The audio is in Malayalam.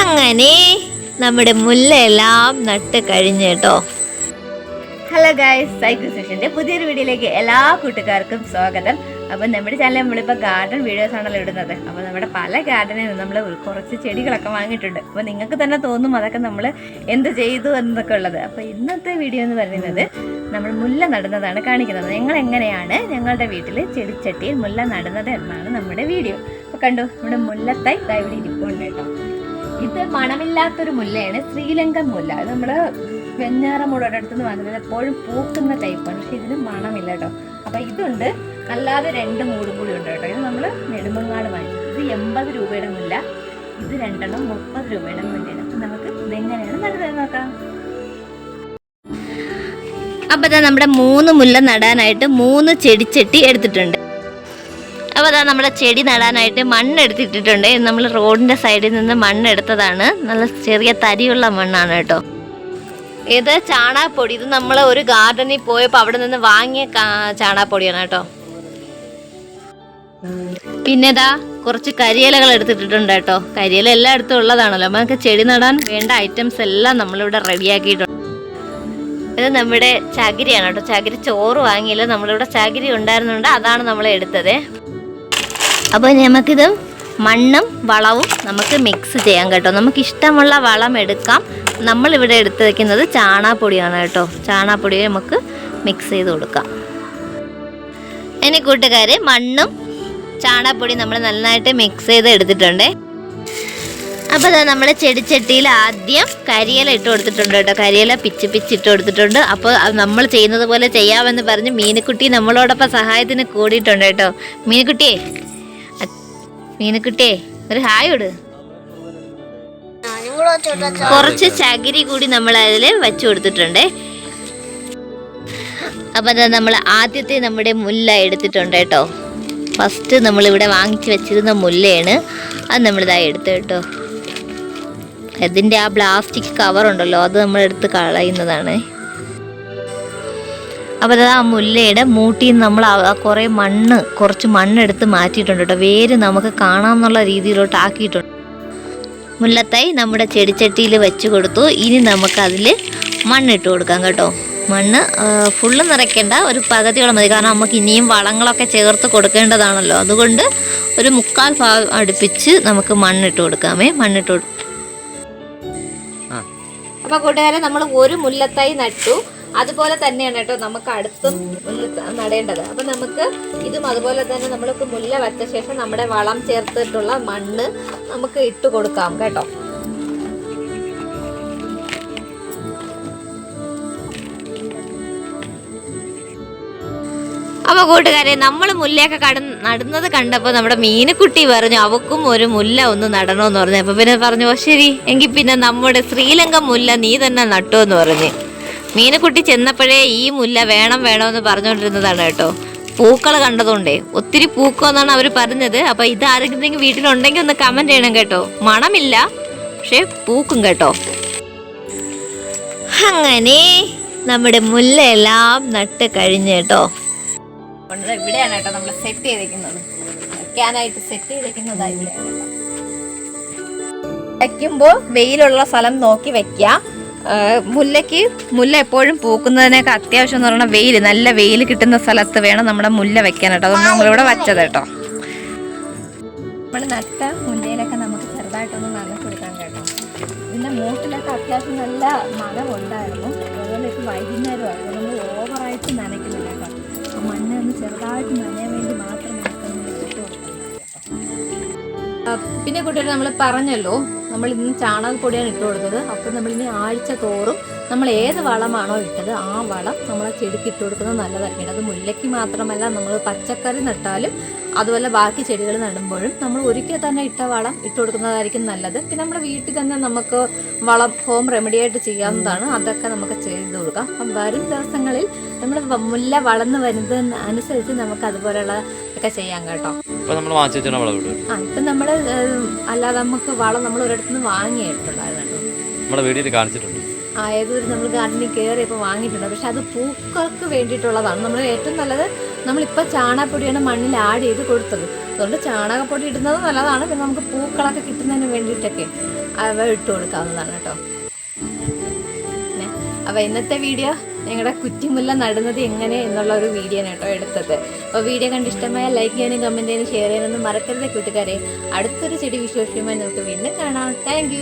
അങ്ങനെ നമ്മുടെ മുല്ലയെല്ലാം നട്ട് കഴിഞ്ഞു കേട്ടോ. ഹലോ ഗായ്സ് സൈക്കിൾ സെഷന്റെ പുതിയൊരു വീഡിയോയിലേക്ക് എല്ലാ കൂട്ടുകാർക്കും സ്വാഗതം. അപ്പം നമ്മുടെ ചാനൽ നമ്മളിപ്പോൾ ഗാർഡൻ വീഡിയോസ് ആണല്ലോ ഇടുന്നത്. അപ്പോൾ നമ്മുടെ പല ഗാർഡനിൽ നിന്ന് നമ്മൾ കുറച്ച് ചെടികളൊക്കെ വാങ്ങിയിട്ടുണ്ട്. അപ്പോൾ നിങ്ങൾക്ക് തന്നെ തോന്നും അതൊക്കെ നമ്മൾ എന്ത് ചെയ്തു എന്നൊക്കെ ഉള്ളത്. അപ്പോൾ ഇന്നത്തെ വീഡിയോ എന്ന് പറയുന്നത് നമ്മൾ മുല്ല നടുന്നതാണ് കാണിക്കുന്നത്. ഞങ്ങൾ എങ്ങനെയാണ് ഞങ്ങളുടെ വീട്ടിൽ ചെടിച്ചട്ടിയിൽ മുല്ല നടുന്നത് എന്നാണ് നമ്മുടെ വീഡിയോ അപ്പോൾ കണ്ടു നമ്മുടെ മുല്ലത്തൈ ഇവിടെ ഇരിപ്പുണ്ട് കേട്ടോ. ഇത് മണമില്ലാത്തൊരു മുല്ലയാണ് ശ്രീലങ്കൻ മുല്ല. അത് നമ്മൾ വെഞ്ഞാറമൂടയുടെ അടുത്ത് നിന്ന് വാങ്ങുന്നത് എപ്പോഴും പൂക്കുന്ന ടൈപ്പാണ് പക്ഷെ ഇതിന് മണമില്ല കേട്ടോ. അപ്പൊ ഇതുണ്ട്. അല്ലാതെ രണ്ട് മൂടും കൂടി ഉണ്ട് കേട്ടോ. ഇത് നമ്മൾ നെടുമങ്ങാട് വാങ്ങി. ഇത് എൺപത് രൂപയുടെ മുല്ല. ഇത് രണ്ടെണ്ണം മുപ്പത് രൂപയുടെ മുല്ലയാണ്. അപ്പം നമുക്ക് ഇതെങ്ങനെയാണ് നടുന്നത് നോക്കാം. അപ്പം ദാ നമ്മുടെ മൂന്ന് മുല്ല നടാനായിട്ട് മൂന്ന് ചെടിച്ചട്ടി എടുത്തിട്ടുണ്ട്. അപ്പോൾ അതാ നമ്മുടെ ചെടി നടാനായിട്ട് മണ്ണ് എടുത്തിട്ടിട്ടുണ്ട് ഇത് നമ്മൾ റോഡിന്റെ സൈഡിൽ നിന്ന് മണ്ണ് എടുത്തതാണ് നല്ല ചെറിയ തരിയുള്ള മണ്ണാണ് കേട്ടോ. ഇത് ചാണാപ്പൊടി. ഇത് നമ്മൾ ഒരു ഗാർഡനിൽ പോയപ്പോൾ അവിടെ നിന്ന് വാങ്ങിയ ചാണാപ്പൊടിയാണ് കേട്ടോ. പിന്നെ ഇതാ കുറച്ച് കരിയിലകൾ എടുത്തിട്ടുണ്ട് കേട്ടോ. കരിയില എല്ലായിടത്തും ഉള്ളതാണല്ലോ. നമുക്ക് ചെടി നടാൻ വേണ്ട ഐറ്റംസ് എല്ലാം നമ്മളിവിടെ റെഡിയാക്കിയിട്ടുണ്ട് ഇത് നമ്മുടെ ചകിരിയാണ് കേട്ടോ. ചകിരി ചോറ് വാങ്ങിയില്ല. നമ്മളിവിടെ ചകിരി ഉണ്ടായിരുന്നുണ്ട്. അതാണ് നമ്മൾ എടുത്തത്. അപ്പോൾ നമുക്കിത് മണ്ണും വളവും നമുക്ക് മിക്സ് ചെയ്യാം കേട്ടോ. നമുക്ക് ഇഷ്ടമുള്ള വളം എടുക്കാം. നമ്മളിവിടെ എടുത്ത് വെക്കുന്നത് ചാണാപ്പൊടിയാണ് കേട്ടോ. ചാണാപ്പൊടി നമുക്ക് മിക്സ് ചെയ്ത് കൊടുക്കാം. ഇനി കൂട്ടുകാരെ മണ്ണും ചാണാപ്പൊടി നമ്മൾ നന്നായിട്ട് മിക്സ് ചെയ്ത് എടുത്തിട്ടുണ്ട്. അപ്പോൾ അതാ നമ്മുടെ ചെടിച്ചട്ടിയിൽ ആദ്യം കരിയില ഇട്ട് കൊടുത്തിട്ടുണ്ട് കേട്ടോ. കരിയില പിച്ച് പിച്ച് ഇട്ട് കൊടുത്തിട്ടുണ്ട്. അപ്പോൾ നമ്മൾ ചെയ്യുന്നത് പോലെ ചെയ്യാമെന്ന് പറഞ്ഞ് മീനുക്കുട്ടി നമ്മളോടൊപ്പം സഹായത്തിന് കൂടിയിട്ടുണ്ട് കേട്ടോ. മീനുക്കുട്ടിയെ മീനുക്കുട്ടിയെ ഒരു ഹായ് ഇട്. കുറച്ച് ചകിരി കൂടി നമ്മൾ അതിൽ വെച്ചു കൊടുത്തിട്ടുണ്ട്. അപ്പൊ അതാ നമ്മൾ ആദ്യത്തെ നമ്മുടെ മുല്ല എടുത്തിട്ടുണ്ട് കേട്ടോ. ഫസ്റ്റ് നമ്മളിവിടെ വാങ്ങിച്ചു വെച്ചിരുന്ന മുല്ലയാണ്. അത് നമ്മളിതാ എടുത്തു കേട്ടോ. അതിന്റെ ആ പ്ലാസ്റ്റിക് കവർ ഉണ്ടല്ലോ അത് നമ്മൾ എടുത്ത് കളയുന്നതാണ്. അപ്പോൾ അത് ആ മുല്ലയുടെ മൂട്ടിൽ നിന്ന് നമ്മൾ കുറേ മണ്ണ് കുറച്ച് മണ്ണെടുത്ത് മാറ്റിയിട്ടുണ്ട് കേട്ടോ. വേര് നമുക്ക് കാണാമെന്നുള്ള രീതിയിലോട്ട് ആക്കിയിട്ടുണ്ട്. മുല്ലത്തൈ നമ്മുടെ ചെടിച്ചട്ടിയിൽ വെച്ച് കൊടുത്തു. ഇനി നമുക്കതിൽ മണ്ണിട്ട് കൊടുക്കാം കേട്ടോ. മണ്ണ് ഫുള്ള് നിറയ്ക്കേണ്ട ഒരു പകുതിയോളം മതി. കാരണം നമുക്ക് ഇനിയും വളങ്ങളൊക്കെ ചേർത്ത് കൊടുക്കേണ്ടതാണല്ലോ. അതുകൊണ്ട് ഒരു മുക്കാൽ ഭാഗം അടുപ്പിച്ച് നമുക്ക് മണ്ണിട്ട് കൊടുക്കാമേ. മണ്ണിട്ട് കൊടുക്കാം അപ്പൊ കൂട്ടുകാരെ നമ്മൾ ഒരു മുല്ലത്തൈ നട്ടു. അതുപോലെ തന്നെയാണ് കേട്ടോ നമുക്ക് അടുത്തും മുല്ല നടേണ്ടത്. അപ്പൊ നമുക്ക് ഇതും അതുപോലെ തന്നെ നമ്മൾക്ക് മുല്ല വച്ച ശേഷം നമ്മുടെ വളം ചേർത്തിട്ടുള്ള മണ്ണ് നമുക്ക് ഇട്ട് കൊടുക്കാം കേട്ടോ. അപ്പോൾ കൂട്ടുകാരെ നമ്മൾ മുല്ലയൊക്കെ കട നടുന്നത് കണ്ടപ്പോൾ നമ്മുടെ മീനുക്കുട്ടി പറഞ്ഞു അവക്കും ഒരു മുല്ല ഒന്ന് നടണമെന്ന് പറഞ്ഞു. അപ്പോൾ പിന്നെ പറഞ്ഞു "ഓ, ശരി. എങ്കിൽ പിന്നെ നമ്മുടെ ശ്രീലങ്കൻ മുല്ല നീ തന്നെ നട്ടു എന്ന് പറഞ്ഞു. മീനുക്കുട്ടി ചെന്നപ്പോഴേ ഈ മുല്ല വേണം വേണമെന്ന് പറഞ്ഞുകൊണ്ടിരുന്നതാണ് കേട്ടോ. പൂക്കൾ കണ്ടതുകൊണ്ടേ. ഒത്തിരി പൂക്കമെന്നാണ് അവർ പറഞ്ഞത്. അപ്പൊ ഇത് ആരെങ്കിലും വീട്ടിലുണ്ടെങ്കിൽ ഒന്ന് കമന്റ് ചെയ്യണം കേട്ടോ. മണമില്ല പക്ഷേ പൂക്കും കേട്ടോ. അങ്ങനെ നമ്മുടെ മുല്ലയെല്ലാം നട്ട് കഴിഞ്ഞ് കേട്ടോ. ഇവിടെയാണ് കേട്ടോ നമ്മൾ സെറ്റ് ചെയ്തേക്കുന്നത് വെക്കാനായിട്ട് സെറ്റ്. വെക്കുമ്പോൾ വെയിലുള്ള സ്ഥലം നോക്കി വെക്കുക ആ, മുല്ലയ്ക്ക് മുല്ല എപ്പോഴും പൂക്കുന്നതിനൊക്കെ അത്യാവശ്യം എന്ന് പറഞ്ഞാൽ വെയിൽ നല്ല വെയിൽ കിട്ടുന്ന സ്ഥലത്ത് വേണം നമ്മുടെ മുല്ല വെക്കാൻ കേട്ടോ. അതുകൊണ്ട് നമ്മളിവിടെ വെച്ചത് കേട്ടോ. നമ്മൾ നട്ട മുല്ലയിലൊക്കെ നമുക്ക് ചെറുതായിട്ടൊന്ന് നനച്ച് കൊടുക്കാൻ കേട്ടോ. പിന്നെ മൂട്ടിലൊക്കെ അത്യാവശ്യം നല്ല മണമുണ്ടായിരുന്നു. അതുപോലെ ഇപ്പോൾ വൈകുന്നേരമായിരുന്നു നമ്മൾ ഓവറായിട്ട് നനയ്ക്കുന്നില്ല കേട്ടോ. മണ്ണ് ഒന്ന് ചെറുതായിട്ട് നനയാൻ വേണ്ടി മാത്രം പിന്നെ കൂട്ടുകാർ നമ്മൾ പറഞ്ഞല്ലോ നമ്മൾ ഇന്ന് ചാണകപ്പൊടിയാണ് ഇട്ട് കൊടുത്തത്. അപ്പം നമ്മൾ ഇനി ആഴ്ച തോറും നമ്മൾ ഏത് വളമാണോ ഇട്ടത് ആ വളം നമ്മൾ ആ ചെടിക്ക് ഇട്ട് കൊടുക്കുന്നത് നല്ലതായിരിക്കും. അത് മുല്ലയ്ക്ക് മാത്രമല്ല നമ്മൾ പച്ചക്കറി നട്ടാലും അതുപോലെ ബാക്കി ചെടികൾ നടുമ്പോഴും നമ്മൾ ഒരിക്കൽ തന്നെ ഇട്ട വളം ഇട്ട് കൊടുക്കുന്നതായിരിക്കും നല്ലത്. പിന്നെ നമ്മുടെ വീട്ടിൽ തന്നെ നമുക്ക് വളം ഹോം റെമഡി ആയിട്ട് ചെയ്യാവുന്നതാണ്. അതൊക്കെ നമുക്ക് ചെയ്ത് കൊടുക്കാം. അപ്പം വരും ദിവസങ്ങളിൽ നമ്മൾ മുല്ല വളർന്ന് വരുന്നതിന് അനുസരിച്ച് നമുക്ക് അതുപോലെയുള്ള ഒക്കെ ചെയ്യാം കേട്ടോ. ഇപ്പൊ നമ്മൾ വാങ്ങിച്ചു വെച്ചാൽ വളം ഇടും ആ ഇപ്പൊ നമ്മൾ അല്ലാതെ നമുക്ക് വളം നമ്മൾ ഒരിടത്തുനിന്ന് വാങ്ങിയിട്ടുണ്ടായിരുന്നു നമ്മുടെ കാണിച്ചിട്ടുണ്ട്. ആ ഏതൊരു നമ്മൾ ഗാർഡനിൽ കയറി ഇപ്പൊ വാങ്ങിയിട്ടുണ്ട്. പക്ഷെ അത് പൂക്കൾക്ക് വേണ്ടിയിട്ടുള്ളതാണ്. നമ്മൾ ഏറ്റവും നല്ലത് നമ്മളിപ്പോൾ ചാണകപ്പൊടിയാണ് മണ്ണിൽ ആഡ് ചെയ്ത് കൊടുത്തത്. അതുകൊണ്ട് ചാണകപ്പൊടി ഇടുന്നത് നല്ലതാണ്. പിന്നെ നമുക്ക് പൂക്കളൊക്കെ കിട്ടുന്നതിന് വേണ്ടിയിട്ടൊക്കെ അവ ഇട്ട് കൊടുക്കാവുന്നതാണ് കേട്ടോ. അപ്പോൾ ഇന്നത്തെ വീഡിയോ ഞങ്ങളുടെ കുറ്റിമുല്ല നടുന്നത് എങ്ങനെ എന്നുള്ള ഒരു വീഡിയോ കേട്ടോ എടുത്തത്. അപ്പോൾ വീഡിയോ കണ്ട് ഇഷ്ടമായ ലൈക്ക് ചെയ്യാനും കമന്റ് ചെയ്യാനും ഷെയർ ചെയ്യാനൊന്നും മറക്കരുത് കൂട്ടുകാരെ. അടുത്തൊരു ചെടി വിശേഷമായി നമുക്ക് വീണ്ടും കാണാം. താങ്ക്